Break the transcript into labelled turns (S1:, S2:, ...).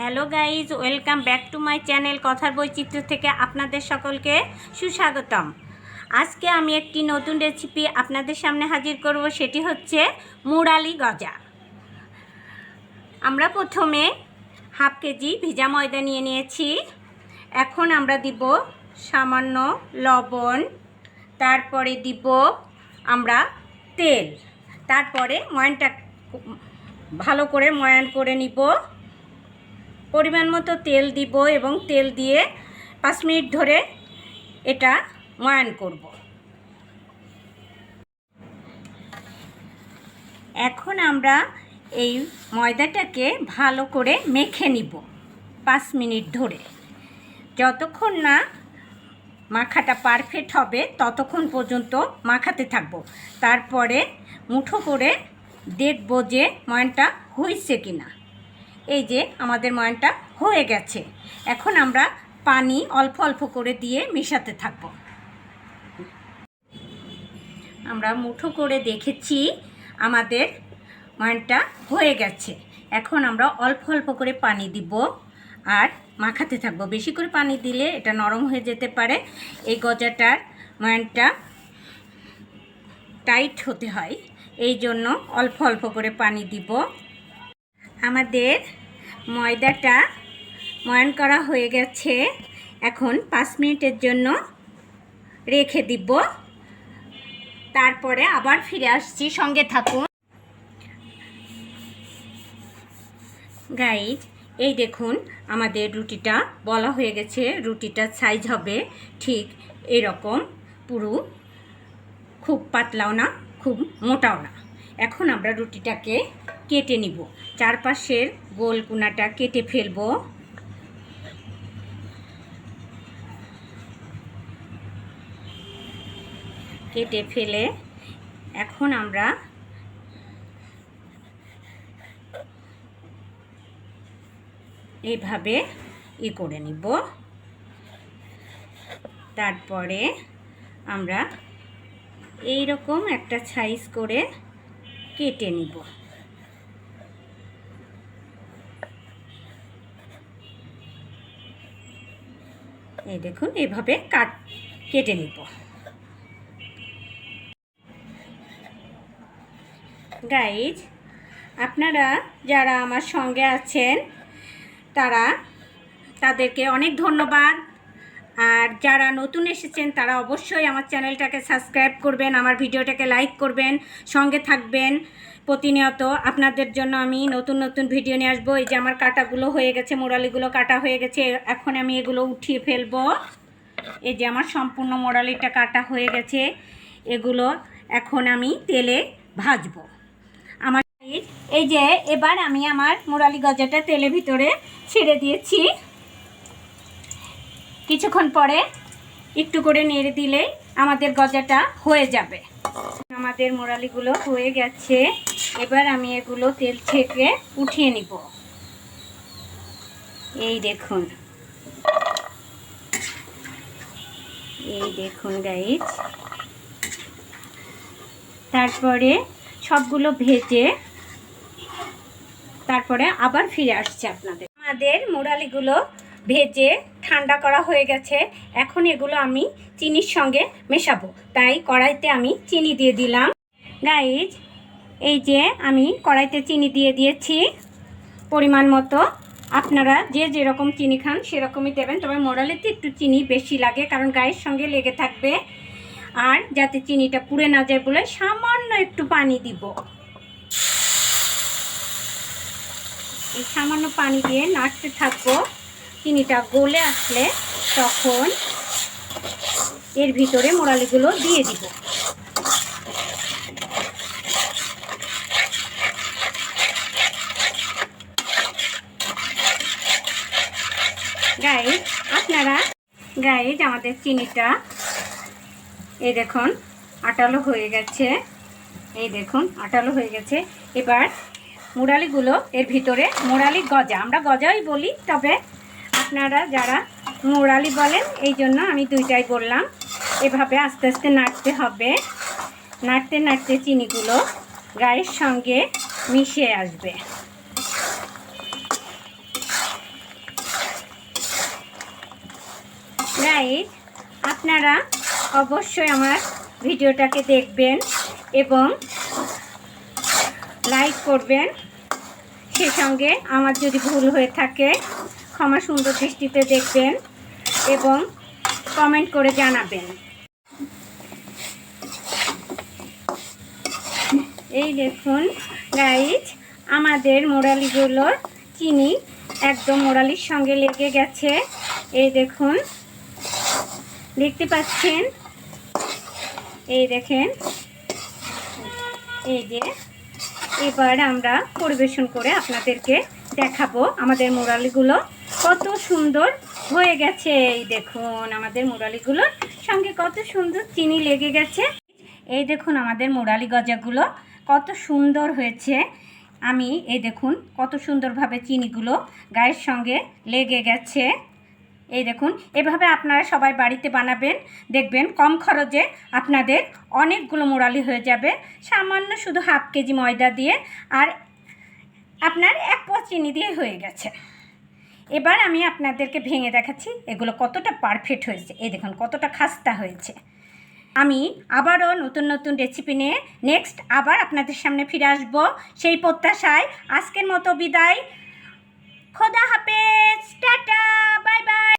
S1: Hello guys, welcome back to my channel কথার বৈচিত্র্য থেকে আপনাদের সকলকে সুস্বাগতম। আজকে আমি একটি নতুন রেসিপি আপনাদের সামনে হাজির করব, সেটি হচ্ছে মুরালি গজা। আমরা প্রথমে হাফ কেজি ভিজা ময়দা নিয়ে নিয়েছি। এখন আমরা দিব সামান্য লবণ, তারপরে দিব আমরা তেল। তারপরে ময়ানটা ভালো করে ময়ান করে নিব। পরিমাণ মতো তেল দিব এবং তেল দিয়ে পাঁচ মিনিট ধরে এটা ময়ান করব। এখন আমরা এই ময়দাটাকে ভালো করে মেখে নিব পাঁচ মিনিট ধরে। যতক্ষণ না মাখাটা পারফেক্ট হবে, ততক্ষণ পর্যন্ত মাখাতে থাকব। তারপরে মুঠো করে দেখব যে ময়ানটা হয়েছে কিনা। এই যে আমাদের ময়ানটা হয়ে গেছে। এখন আমরা পানি অল্প অল্প করে দিয়ে মেশাতে থাকব। আমরা মুঠো করে দেখেছি আমাদের ময়ানটা হয়ে গেছে। এখন আমরা অল্প অল্প করে পানি দিব আর মাখাতে থাকব। বেশি করে পানি দিলে এটা নরম হয়ে যেতে পারে। এই গজাটার ময়ানটা টাইট হতে হয়। এই জন্য অল্প অল্প করে পানি দিব। আমাদের ময়দাটা ময়ান করা হয়ে গেছে। এখন পাঁচ মিনিটের জন্য রেখে দিব। তারপরে আবার ফিরে আসছি, সঙ্গে থাকুন। গাইজ এই দেখুন আমাদের রুটিটা, বলা হয়ে গেছে রুটিটার সাইজ হবে ঠিক এরকম। পুরো খুব পাতলাও না, খুব মোটাও না। এখন আমরা রুটিটাকে কেটে নিব। চারপাশের গোল কুনাটা কেটে ফেলব। কেটে ফেলে এখন আমরা এইভাবে ই করে নিব। তারপরে আমরা এই রকম একটা সাইজ করে কেটে নিব। এই দেখুন এভাবে কাট, কেটে নিব। গাইজ আপনারা যারা আমার সঙ্গে আছেন, তারা তাদেরকে অনেক ধন্যবাদ। আর যারা নতুন এসেছেন, তারা অবশ্যই আমার চ্যানেলটাকে সাবস্ক্রাইব করবেন, আমার ভিডিওটাকে লাইক করবেন, সঙ্গে থাকবেন। প্রতিনিয়ত আপনাদের জন্য আমি নতুন নতুন ভিডিও নিয়ে আসব। এই যে আমার কাটাগুলো হয়ে গেছে, মোরালিগুলো কাটা হয়ে গেছে, এখন আমি এগুলো উঠিয়ে ফেলব। এই যে আমার সম্পূর্ণ মোরালিটা কাটা হয়ে গেছে, এগুলো এখন আমি তেলে ভাজবো। আমার এই যে, এবার আমি আমার মোরালি গজাটা তেলের ভিতরে ছেড়ে দিয়েছি। কিছুক্ষণ পরে একটু করে নেড়ে দিলেই আমাদের গজাটা হয়ে যাবে। আমাদের মোরালিগুলো হয়ে গেছে। এবার আমি এগুলো তেল থেকে উঠিয়ে নিব। এই দেখুন। এই দেখুন গাইজ তারপরে সবগুলো ভেজে তারপরে আবার ফিরে আসছে আপনাদের। আমাদের মোরালিগুলো ভেজে ঠান্ডা করা হয়ে গেছে। এখন এগুলো আমি চিনির সঙ্গে মেশাবো। তাই কড়াইতে আমি চিনি দিয়ে দিলাম। গাইজ এই যে আমি কড়াইতে চিনি দিয়ে দিয়েছি। পরিমাণ মতো। আপনারা যে যেরকম চিনি খান সেরকমই দেবেন। তবে মোরালিতে একটু চিনি বেশি লাগে, কারণ গায়ের সঙ্গে লেগে থাকবে। আর যাতে চিনিটা পুড়ে না যায় বলে সামান্য একটু পানি দিব। এই সামান্য পানি দিয়ে নাড়তে থাকব। চিনিটা গলে আসলে তখন এর ভিতরে মোড়ালিগুলো দিয়ে দিব। গাইজ আপনারা গাইজ আমাদের চিনিটা, এই দেখুন, আটালো হয়ে গেছে। এই দেখুন, আটালো হয়ে গেছে। এবার মুরালিগুলো এর ভিতরে, মুরালি গজা, আমরা গজাই বলি, তবে আপনারা যারা মোড়ালি বলেন, এই জন্য আমি দুইটাই বললাম। এভাবে আস্তে আস্তে নাড়তে হবে। নাড়তে নাড়তে চিনিগুলো গায়ের সঙ্গে মিশে আসবে। গাইজ আপনারা অবশ্যই আমার ভিডিওটাকে দেখবেন এবং লাইক করবেন। সে সঙ্গে আমার যদি ভুল হয়ে থাকে ক্ষমা সুন্দর দৃষ্টিতে দেখবেন এবং কমেন্ট করে জানাবেন। এই দেখুন গাইজ আমাদের মোরালিগুলোর চিনি একদম মোরালির সঙ্গে লেগে গেছে। এই দেখুন, দেখতে পাচ্ছেন? এই দেখেন, এই যে, এবার আমরা পরিবেশন করে আপনাদেরকে দেখাবো আমাদের মোরালিগুলো। কত সুন্দর হয়ে গেছে। এই দেখুন আমাদের মোরালিগুলোর সঙ্গে কত সুন্দর চিনি লেগে গেছে। এই দেখুন আমাদের মোরালি গজাগুলো। কত সুন্দর হয়েছে। আমি, এই দেখুন, কত সুন্দরভাবে চিনিগুলো গায়ের সঙ্গে লেগে গেছে। এই দেখুন, এভাবে আপনারা সবাই বাড়িতে বানাবেন। দেখবেন কম খরচে আপনাদের অনেকগুলো মোরালি হয়ে যাবে। সামান্য শুধু হাফ কেজি ময়দা দিয়ে। আর আপনার এক পোয়া চিনি দিয়ে হয়ে গেছে। এবার আমি আপনাদেরকে ভেঙে দেখাচ্ছি, এগুলো কতটা পারফেক্ট হয়েছে। এই দেখুন, কতটা খাস্তা হয়েছে। আমি আবারও নতুন নতুন রেসিপি নিয়ে নেক্সট আবার আপনাদের সামনে ফিরে আসব। সেই প্রত্যাশায় আজকের মতো বিদায়। খোদা হাফেজ, টাটা বাই বাই